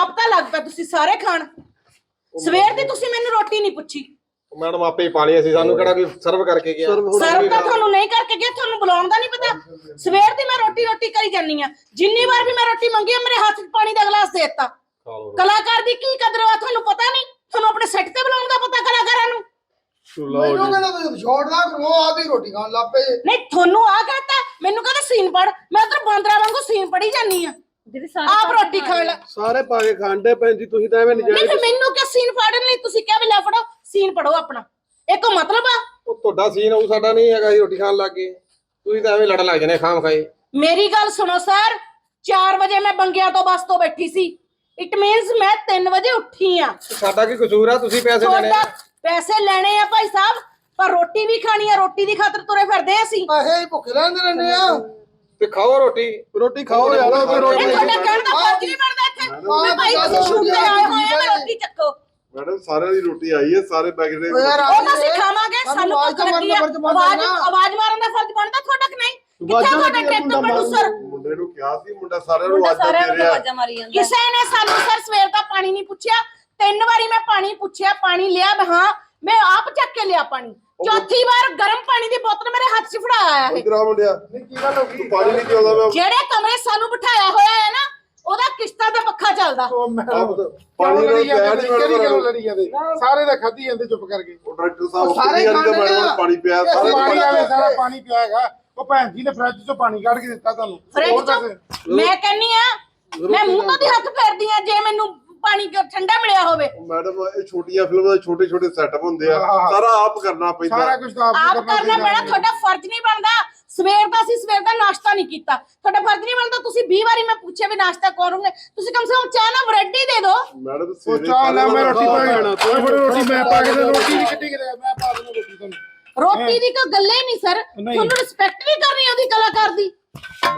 ਆਪ ਤਾਂ ਲੱਗ ਪਿਆ ਤੁਸੀਂ ਸਾਰੇ ਖਾਣ। ਸਵੇਰ ਦੀ ਤੁਸੀਂ ਮੈਨੂੰ ਰੋਟੀ ਨਹੀਂ ਪੁੱਛੀ। ਮੈਡਮ ਆਪੇ ਹੀ ਪਾ ਲਈ ਅਸੀਂ ਸਾਨੂੰ ਕਿਹੜਾ ਕੋਈ ਸਰਵ ਕਰਕੇ ਗਿਆ। ਸਰਵ ਤਾਂ ਤੁਹਾਨੂੰ ਨਹੀਂ ਕਰਕੇ ਗਿਆ ਤੁਹਾਨੂੰ ਬੁਲਾਉਣ ਦਾ ਨਹੀਂ ਪਤਾ। ਸਵੇਰ ਦੀ ਮੈਂ ਰੋਟੀ ਰੋਟੀ ਕਰੀ ਜਾਨੀ ਆ ਜਿੰਨੀ ਵਾਰ ਵੀ ਮੈਂ ਰੋਟੀ ਮੰਗੀ ਆ, ਮੇਰੇ ਹੱਥ 'ਚ ਪਾਣੀ ਦਾ ਗਲਾਸ ਦੇ ਦਿੱਤਾ। ਕਲਾਕਾਰ ਦੀ ਕੀ ਕਦਰ ਆ ਤੁਹਾਨੂੰ ਪਤਾ ਨਹੀਂ। ਤੁਹਾਨੂੰ ਆਪਣੇ ਸੈੱਟ ਤੇ ਬੁਲਾਉਣ ਦਾ ਪਤਾ ਕਲਾਕਾਰਾਂ ਨੂੰ। ਮੈਨੂੰ ਕਹਿੰਦਾ ਕਰੋ ਰੋਟੀ ਖਾਣ ਨਹੀਂ ਤੁਹਾਨੂੰ ਆ ਕਹਤਾ ਮੈਨੂੰ ਕਹਿੰਦਾ ਸੀਨ ਪੜ ਮੈਂ ਉਧਰ ਬਾਂਦਰਾ ਵਾਂਗੂ ਸੀਨ ਪੜੀ ਜਾਨੀ ਆ ਜਿਹੜੀ ਸਾਰੇ ਆਪ ਰੋਟੀ ਖਾਣ ਲੱਗ ਸਾਰੇ ਪਾ ਕੇ ਖਾਂਦੇ ਭੈਣ ਜੀ ਤੁਸੀਂ ਤਾਂ ਐਵੇਂ ਨਹੀਂ ਨਜਾਇਜ਼ ਮੈਨੂੰ ਕਿ ਸੀਨ ਫਾੜਨ ਲਈ ਤੁਸੀਂ ਕਿਹਾ ਵੀ ਲੈ ਫੜੋ ਸੀਨ ਪੜੋ ਆਪਣਾ। ਇੱਕੋ ਮਤਲਬ ਆ ਉਹ ਤੁਹਾਡਾ ਸੀਨ ਉਹ ਸਾਡਾ ਨਹੀਂ ਹੈਗਾ ਜੀ ਰੋਟੀ ਖਾਣ ਲੱਗ। ਗਏ ਤੁਸੀਂ ਤਾਂ ਐਵੇਂ ਲੜਨ ਲੱਗ ਜਨੇ ਖਾਮ ਖਾਏ। ਮੇਰੀ ਗੱਲ ਸੁਣੋ ਸਰ 4 ਵਜੇ ਮੈਂ ਬੰਗਿਆਂ ਤੋਂ ਬੱਸ ਤੋਂ ਬੈਠੀ ਸੀ। ਇਟ ਮੀਨਸ ਮੈਂ 3 ਵਜੇ ਉੱਠੀ ਆ। ਸਾਡਾ ਕੀ ਕਸੂਰ ਆ? ਤੁਸੀਂ ਪੈਸੇ ਲੈਣੇ ਤੁਹਾਡਾ ਪੈਸੇ ਲੈਣੇ ਆ ਭਾਈ ਸਾਹਿਬ ਪਰ ਰੋਟੀ ਵੀ ਖਾਣੀ ਆ ਰੋਟੀ ਦੀ ਖਾਤਰ ਤੁਰੇ ਫਿਰਦੇ ਆ ਅਸੀਂ। ਪੈਸੇ ਹੀ ਭੁੱਖੇ ਰਹਿੰਦੇ ਰਹਿੰਦੇ ਆ। ਤੇ ਖਾਓ ਰੋਟੀ। ਰੋਟੀ ਖਾਓ ਯਾਰ ਕੋਈ ਰੋਟੀ ਤੁਹਾਡਾ ਕਹਿਣ ਦਾ ਫਰਜ਼ ਨਹੀਂ ਬਣਦਾ ਇੱਥੇ। ਮੈਂ ਭਾਈ ਤੁਸੀਂ ਸ਼ੂਟ ਤੇ ਆਏ ਹੋਏ ਆ ਮੈਂ ਰੋਟੀ ਚੱਕੋ। ਮੈਡਮ ਸਾਰਿਆਂ ਦੀ ਰੋਟੀ ਆਈ ਹੈ ਸਾਰੇ ਪੈਕੇਟ ਯਾਰ ਉਹ ਤਾਂ ਅਸੀਂ ਖਾਵਾਂਗੇ ਸਾਨੂੰ ਭੁੱਖ ਲੱਗੀ ਆ। ਦਾ ਆਵਾਜ਼। ਆਵਾਜ਼ ਮਾਰਨ ਦਾ ਫਰਜ਼ ਬਣਦਾ ਤੁਹਾਡਾ ਕਿ ਨਹੀਂ? ਕਿੱਥੇ ਤੁਹਾਡਾ ਕਿਹੜਾ ਟੈਕ ਮੁੰਡਾ ਪ੍ਰੋਡਿਊਸਰ ਮੁੰਡੇ ਨੂੰ ਕਿਹਾ ਸੀ ਮੁੰਡਾ ਸਾਰਿਆਂ ਨੂੰ ਆਵਾਜ਼ਾਂ ਦੇ ਮਾਰੀ ਜਾਂਦਾ। ਕਿਸੇ ਨੇ ਸਾਨੂੰ ਸਰ ਸਵੇਰ ਦਾ ਪਾਣੀ ਨਹੀਂ ਪੁੱਛਿਆ। ਤਿੰਨ ਵਾਰੀ ਮੈਂ ਪਾਣੀ ਪੁੱਛਿਆ ਪਾਣੀ ਲਿਆ ਮੈਂ ਹਾਂ ਮੈਂ ਆਪ ਚੱਕ ਕੇ ਲਿਆ ਪਾਣੀ। ਚੌਥੀ ਵਾਰ ਗਰਮ ਪਾਣੀ ਦੀ ਬੋਤਲ ਮੇਰੇ ਹੱਥ 'ਚ ਫੜਾ ਆਇਆ ਹੈ ਇਧਰ ਆ ਮੁੰਡਿਆ। ਨਹੀਂ ਕੀ ਗੱਲ ਹੋ ਗਈ? ਪਾਣੀ ਨਹੀਂ ਪਿਆਉਂਦਾ ਮੈਂ ਜਿਹੜੇ ਕਮਰੇ ਸਾਨੂੰ ਬਿਠਾਇਆ ਹੋਇਆ ਹੈ ਨਾ ਉਹਦਾ ਕਿਸ਼ਤਾਂ ਦਾ ਪੱਖਾ ਚੱਲਦਾ। ਉਹ ਆਪ ਮੈਡਮ ਤਾਂ ਪਾਣੀ ਪਾਣੀ ਲੜੀ ਨਾਲ ਜਾਂਦੇ ਪਿਆ ਕਿਹੜੀ ਗੱਲ ਲੜੀ ਜਾਂਦੇ? ਸਾਰੇ ਤਾਂ ਖਾਧੀ ਜਾਂਦੇ ਚੁੱਪ ਕਰਕੇ। ਉਹ ਡਾਕਟਰ ਸਾਹਿਬ ਉਹ ਸਾਰੇ ਸਾਰੇ ਖਾਂਦੇ। ਪਾਣੀ ਪਿਆ ਸਾਰੇ ਪਾਣੀ ਆਵੇ ਸਾਰਾ ਪਾਣੀ ਪਿਆ ਹੈਗਾ। ਉਹ ਭੈਣ ਜੀ ਨੇ ਫਰਿੱਜ ਚੋਂ ਪਾਣੀ ਕੱਢ ਕੇ ਦਿੱਤਾ ਤੁਹਾਨੂੰ। ਫਰਿੱਜ ਹੋਰ ਚੋਂ? ਦੱਸ। ਮੈਂ ਕਹਿੰਨੀ ਆ ਮੈਂ ਮੂੰਹ ਤੋਂ ਦੀ ਹੱਥ ਫੇਰਦੀ ਆ ਜੇ ਮੈਨੂੰ ਪਾਣੀ ਕਿਉਂ ਠੰਡਾ ਮਿਲਿਆ ਹੋਵੇ? ਮੈਡਮ ਇਹ ਛੋਟੀਆਂ ਫਿਲਮਾਂ ਦੇ ਛੋਟੇ ਛੋਟੇ ਸੈਟਅਪ ਹੁੰਦੇ ਆ। ਹਾਂ। ਸਾਰਾ ਆਪ ਕਰਨਾ ਪੈਂਦਾ। ਸਾਰਾ ਕੁਝ ਤਾਂ ਆਪ ਕਰਨਾ ਪੈਣਾ। ਤੁਹਾਡਾ ਫਰਜ਼ ਨਹੀਂ ਬਣਦਾ। ਸਵੇਰ ਦਾ ਅਸੀਂ ਸਵੇਰ ਦਾ ਨਾਸ਼ਤਾ ਨਹੀਂ ਕੀਤਾ। ਤੁਹਾਡਾ ਫਰਜ਼ ਨਹੀਂ ਬਣਦਾ ਤੁਸੀਂ 20 ਵਾਰੀ ਮੈਂ ਪੁੱਛਿਆ ਵੀ ਨਾਸ਼ਤਾ ਕਰੋਗੇ ਤੁਸੀਂ ਕਮ ਸੇ ਕਮ ਚਾਹ ਨਾਲ ਬ੍ਰੈਡ ਹੀ ਦੇ ਦਿਓ। ਮੈਡਮ ਉਹ ਸਵੇਰੇ ਚਾਹ ਲੈ ਮੈਂ ਰੋਟੀ ਪਾ ਖਾਣਾ, ਕੇ ਫਿਰ ਰੋਟੀ ਮੈਂ ਪਾ ਕੇ ਦੇ ਰੋਟੀ ਨਹੀਂ ਕਿੱਡੀ ਕਰਿਆ ਮੈਂ ਪਾ ਦੇਣਾ ਰੋਟੀ ਤੁਹਾਨੂੰ। ਰੋਟੀ ਦੀ ਕੋਈ ਗੱਲ ਹੀ ਨਹੀਂ ਸਰ। ਨਹੀਂ। ਤੁਹਾਨੂੰ ਰਿਸਪੈਕਟ ਵੀ ਕਰਨੀ ਉਹਦੀ ਕਲਾਕਾਰ ਦੀ।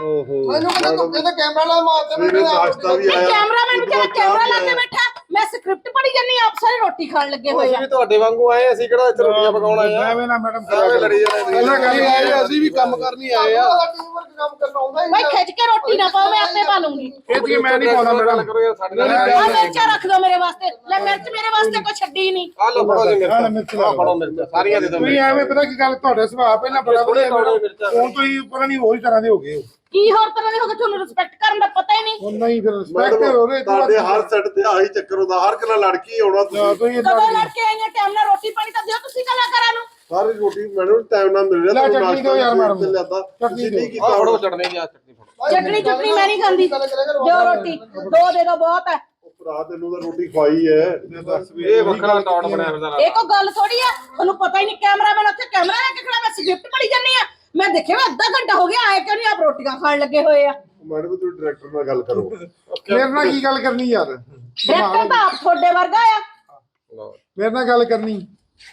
ਓਹੋ। ਮੈਨੂੰ ਕਹਿੰਦਾ ਤੂੰ ਕਹਿੰਦਾ ਕੈਮਰਾ ਲਾ ਮਾਰਦੇ ਸਵੇਰੇ ਨਾਸ਼ਤਾ ਵੀ ਆਇਆ। ਕੈਮਰਾਮੈਨ ਕੈਮਰਾ ਲਾ ਕੇ। ਬੈਠਾ। ਮੈਂ ਸਕ੍ਰਿਪਟ ਪੜ੍ਹੀ ਜੰਨੀ ਆਪ ਸਾਰੇ ਰੋਟੀ ਖਾਣ ਲੱਗੇ ਹੋਏ ਅਸੀਂ ਆ ਵੀ ਤੁਹਾਡੇ ਵਾਂਗੂ ਆਏ ਅਸੀਂ ਕਿਹੜਾ ਇੱਥੇ ਰੋਟੀਆਂ ਪਕਾਉਣ ਆਏ ਆ ਐਵੇਂ ਨਾ ਮੈਡਮ ਐਵੇਂ ਲੜੀ ਜਾਣਾ ਤੁਸੀਂ। ਪਹਿਲਾਂ ਗੱਲ ਅਸੀਂ ਆਏ ਅਸੀਂ ਵੀ ਕੰਮ ਕਰਨੀ ਆਏ ਆ। ਕੰਮ ਕਰਨਾ ਆਉਂਦਾ ਹੀ ਭਾਈ ਖਿੱਚ ਕੇ ਰੋਟੀ ਨਾ ਪਾਓ ਮੈਂ ਆਪੇ ਪਾ ਲੂੰਗੀ ਇਹ ਜੀ ਮੈਂ ਨਹੀਂ ਪਾਉਂਦਾ ਗੱਲ ਮੈਡਮ ਕਰੋ ਯਾਰ ਸਾਡੇ ਨਾਲ ਆ ਮਿਰਚਾਂ ਰੱਖ ਦਿਓ ਮੇਰੇ ਵਾਸਤੇ। ਲੈ ਮਿਰਚ ਮੇਰੇ ਵਾਸਤੇ ਕੋਈ ਛੱਡੀ ਨਹੀਂ। ਆ ਲਓ ਫੜੋ ਜੀ ਆਹ ਲੈ ਮਿਰਚ ਮਿਰਚ ਆ ਫੜੋ ਮਿਰਚ ਸਾਰੀਆਂ ਦੇ ਦਿਓ ਤੁਸੀਂ ਐਵੇਂ ਪਤਾ ਕੀ ਗੱਲ ਤੁਹਾਡੇ ਸੁਭਾਅ ਪਹਿਲਾਂ ਬੜਾ ਵਧੀਆ ਮਿਰਚਾਂ। ਹੁਣ ਤੁਸੀਂ ਪਤਾ ਨਹੀਂ ਹੋਰ ਹੀ ਤਰ੍ਹਾਂ ਦੇ ਹੋ ਗਏ ਹੋ। ਕੀ ਹੋਰ ਤਰ੍ਹਾਂ ਦੇ ਹੋ ਗਏ ਤੁਹਾਨੂੰ ਰਿਸਪੈਕਟ ਕਰਨ ਦਾ ਪਤਾ ਹੀ ਨਹੀਂ? ਹੁਣ ਨਹੀਂ ਫਿਰ ਰਿਸਪੈਕਟ ਹੋ ਰਹੇ ਮੈਡਮ ਤੁਹਾਡੇ ਹਰ ਸੈੱਟ ਤੇ ਆਹੀ ਚੱਕਰ ਹੁੰਦਾ ਹਰ ਕਲਾ ਲੜਕੀ ਆਉਣਾ ਤੁਸੀਂ। ਤੁਸੀਂ ਕਦੋਂ ਲੜ ਕੇ ਆਈਆਂ ਟਾਈਮ ਨਾਲ ਰੋਟੀ ਪਾਣੀ ਤਾਂ ਦਿਓ ਤੁਸੀਂ ਕਲਾਕਾਰਾਂ ਨੂੰ। ਸਾਰੀ ਰੋਟੀ ਮੈਡਮ ਟਾਈਮ ਨਾਲ ਮਿਲ ਰਿਹਾ ਲੈ ਚਟਨੀ ਦਿਓ ਯਾਰ ਮੈਡਮ। ਲਿਆਦਾ। ਚਟਨੀ ਤੁਸੀਂ ਦਿਓ। ਨਹੀਂ ਕੀਤਾ ਫੜੋ ਚਟਨੀ ਜੀ ਚਟਨੀ ਫੜੋ। ਚਟਣੀ ਚਟਣੀ ਮੈਂ ਨਹੀਂ ਖਾਂਦੀ। ਦਿਓ ਰੋਟੀ ਦੋ ਦੇ ਦਿਓ ਬਹੁਤ ਹੈ। ਭਰਾ ਤੈਨੂੰ ਤਾਂ ਰੋਟੀ ਖਵਾਈ ਹੈ। ਇਹ ਵੱਖਰਾ ਟੌਟ ਬਣਿਆ ਫਿਰਦਾ ਇਹ ਕੋ ਗੱਲ ਥੋੜੀ ਆ ਤੁਹਾਨੂੰ ਪਤਾ ਹੀ ਨਹੀਂ ਕੈਮਰਾਮੈਨ ਉੱਥੇ ਕੈਮਰਾ ਲੈ ਕੇ ਖੜਾ ਮੈਂ ਸਕ੍ਰਿਪਟ ਪੜੀ ਜਾਂਦੀ ਆ। ਮੈਂ ਦੇਖਿਆ ਅੱਧਾ ਘੰਟਾ ਹੋ ਗਿਆ ਆਏ ਕਿਉਂ ਨਹੀਂ? ਆਪ ਰੋਟੀਆਂ ਖਾਣ ਲੱਗੇ ਹੋਏ ਆ। ਮੈਡਮ ਤੁਸੀਂ ਡਾਇਰੈਕਟਰ ਨਾਲ ਗੱਲ ਕਰੋ। ਮੇਰੇ ਨਾਲ ਕੀ ਗੱਲ ਕਰਨੀ ਯਾਰ? ਡਾਇਰੈਕਟਰ ਤਾਂ ਆਪ ਤੁਹਾਡੇ ਵਰਗਾ ਆ। ਮੇਰੇ ਨਾਲ ਗੱਲ ਕਰਨੀ।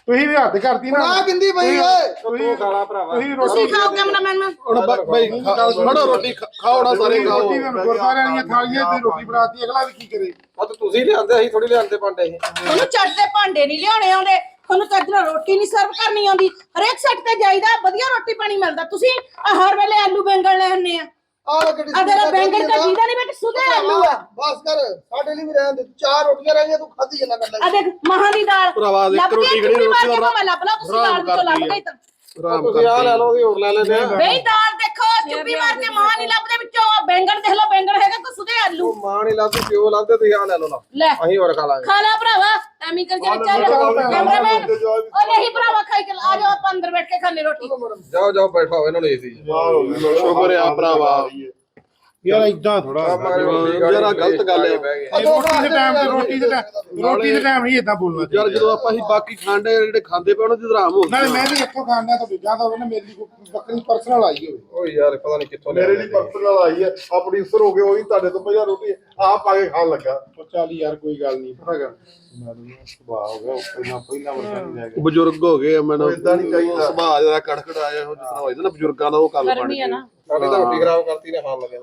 ਤੁਸੀਂ ਵੀ ਹੱਦ ਕਰਤੀ ਨਾ। ਆ ਕਿੰਦੀ ਪਈ ਓਏ। ਤੂੰ ਖਾਲਾ ਭਰਾਵਾ। ਤੁਸੀਂ ਤੁਸੀਂ ਰੋਟੀ ਖਾਓ ਕੈਮਰਾਮੈਨ ਨੂੰ ਹੁਣ ਬ- ਬਈ ਖਾ- ਫੜੋ ਰੋਟੀ ਖਾਓ ਨਾ ਸਾਰੇ ਖਾਓ। ਰੋਟੀ ਨੂੰ ਗੁਰਦਾਰਿਆਂ ਦੀਆਂ ਥਾਲੀਆਂ ਤੇ ਰੋਟੀ ਬਣਾਤੀ ਅਗਲਾ ਵੀ ਕੀ ਕਰੇ? ਉਹ ਤਾਂ ਤੁਸੀਂ ਲਿਆਂਦੇ ਅਸੀਂ ਥੋੜੀ ਲਿਆਂਦੇ ਭਾਂਡੇ। ਇਹ ਤੁਹਾਨੂੰ ਚੱਜ ਦੇ ਭਾਂਡੇ ਨਹੀਂ ਲਿਆਉਣੇ ਆਉਂਦੇ। ਤੁਹਾਨੂੰ ਚੱਜ ਨਾਲ ਰੋਟੀ ਨਹੀਂ ਸਰਵ ਕਰਨੀ ਆਉਂਦੀ। ਹਰੇਕ ਸੈੱਟ ਤੇ ਜਾਈਦਾ ਵਧੀਆ ਰੋਟੀ ਪਾਣੀ ਮਿਲਦਾ। ਤੁਸੀਂ ਆਹ ਹਰ ਵੇਲੇ ਆਲੂ ਬੈਂਗਣ ਲੈ ਆਉਂਦੇ ਆ। ਆ ਗੱਡੀ ਆ ਤੇਰਾ ਬੈਂਗਣ ਤਾਂ ਜੀਦਾ ਨਹੀਂ ਵਿੱਚ ਸੁਧੇ ਆਲੂ ਆ। ਬਸ ਕਰ ਸਾਡੇ ਲਈ ਵੀ ਰਹਿਣ ਦੇ। ਚਾਰ ਰੋਟੀਆਂ ਰਹਿ ਗਈਆਂ ਤੂੰ ਖਾਧੀ ਜਨਾ ਕਰ ਆ ਦੇਖ ਮਹਾਂ ਦੀ ਦਾਲ। ਭਰਾਵਾ ਦੇਖ ਲੱਭ ਕੇ ਰੋਟੀ ਕਿਹੜੀ ਰੋਟੀ ਕੇ ਦਾ ਭਾਵੇਂ ਲੱਭ ਲਾ ਤੁਸੀਂ ਦਾਲ ਵਿੱਚੋਂ ਲੱਭ ਗਈ ਤਾਂ। ਆਰਾਮ ਤੁਸੀਂ ਆ। ਲੈ ਲਓ ਉਹਦੀ ਹੋਰ ਲੈ ਲੈਂਦੇ ਆ। ਬਈ ਦਾਲ ਦੇਖੋ ਚੁੱਪੀ ਮਾਰ ਕੇ ਮਾਂ ਨਹੀਂ ਲੱਭਦੇ ਵਿੱਚੋਂ। ਆਹ ਬੈਂਗਣ ਦੇਖ ਲਓ ਬੈਂਗਣ ਹੈਗਾ ਕੋ ਸੁਧੇ ਆਲੂ। ਉਹ ਮਾਂ ਨਹੀਂ ਲੱਭਦੀ ਪਿਓ ਲੱਭਦੇ ਤੁਸੀਂ ਆ ਲੈ ਲਓ ਨਾ ਲੈ। ਅਸੀਂ ਹੋਰ ਖਾ ਲਾਂਗੇ। ਖਾ ਲਾ ਭਰਾਵਾ। ਐਵੇਂ ਕਰ ਕੇ ਚੱਲ ਕੈਮਰਾਮੈਨ ਉਹ ਨਹੀਂ ਭਰਾਵਾ ਖਾਈ ਚੱਲ। ਆ ਜਾਓ ਆਪਾਂ ਅੰਦਰ ਬੈਠ ਕੇ ਖਾਣੇ ਰੋਟੀ। ਜਾਓ ਜਾਓ ਬੈਠੋ ਇਹਨਾਂ ਨੂੰ ਏਸੀ ਸ਼ੁਕਰ ਆ ਭਰਾਵਾ। ਯਾਰ ਇਦਾਂ ਥੋੜਾ ਜਰਾ ਗਲਤ ਗੱਲ ਹੈ। ਰੋਟੀ ਦੇ ਟਾਈਮ ਤੇ ਰੋਟੀ ਦੇ ਟਾਈਮ ਰੋਟੀ ਦੇ ਟਾਈਮ ਨਹੀਂ ਇਦਾਂ ਬੋਲਣਾ ਯਾਰ ਜਦੋਂ ਆਪਾਂ ਹੀ ਬਾਕੀ ਖਾਂਦੇ ਜਿਹੜੇ ਖਾਂਦੇ ਪਏ ਉਹਨਾਂ ਦੀ ਆਰਾਮ ਹੋ ਨਾਲੇ ਮੈਂ ਵੀ ਇੱਥੋਂ ਖਾਣਾ ਤਾਂ ਦੂਜਾ ਤਾਂ ਉਹਨੇ ਮੇਰੀ ਕੋਈ ਬੱਕਰੀ ਪਰਸਨਲ ਆਈ ਹੋਵੇ। ਓ ਯਾਰ ਪਤਾ ਨਹੀਂ ਕਿੱਥੋਂ ਮੇਰੇ ਲਈ ਪਰਸਨਲ ਆਈ ਹੈ ਆ ਪ੍ਰੋਡਿਊਸਰ ਹੋ ਗਏ ਉਹੀ ਤੁਹਾਡੇ ਤੋਂ ਪਹਿਲਾਂ ਰੋਟੀ ਆਪ ਆ ਕੇ ਖਾਣ ਲੱਗਾ। ਉਹ ਚੱਲ ਯਾਰ ਕੋਈ ਗੱਲ ਨਹੀਂ ਪਤਾ ਕਰ। ਸੁਭਾਅ ਹੋ ਗਿਆ ਉਹ ਪਹਿਲਾਂ ਪਹਿਲਾਂ ਵਰਗਾ ਨਹੀਂ ਰਹਿ ਗਿਆ। ਬਜ਼ੁਰਗ ਹੋ ਗਏ ਮੈਨੂੰ ਏਦਾਂ ਨਹੀਂ ਚਾਹੀਦਾ। ਸੁਭਾਅ ਜਰਾ ਕੜਕੜ ਆਇਆ ਹੋ ਜਿਸ ਤਰ੍ਹਾਂ ਹੋਈਦਾ ਨਾ ਬਜ਼ੁਰਗਾਂ ਦਾ ਉਹ ਕੰਮ ਗਰਮੀ ਆ ਨਾ। ਸਾਡੀ ਤਾਂ ਰੋਟੀ ਖਰਾਬ ਕਰਤੀ ਨੇ ਖਾਣ ਲੱਗੇ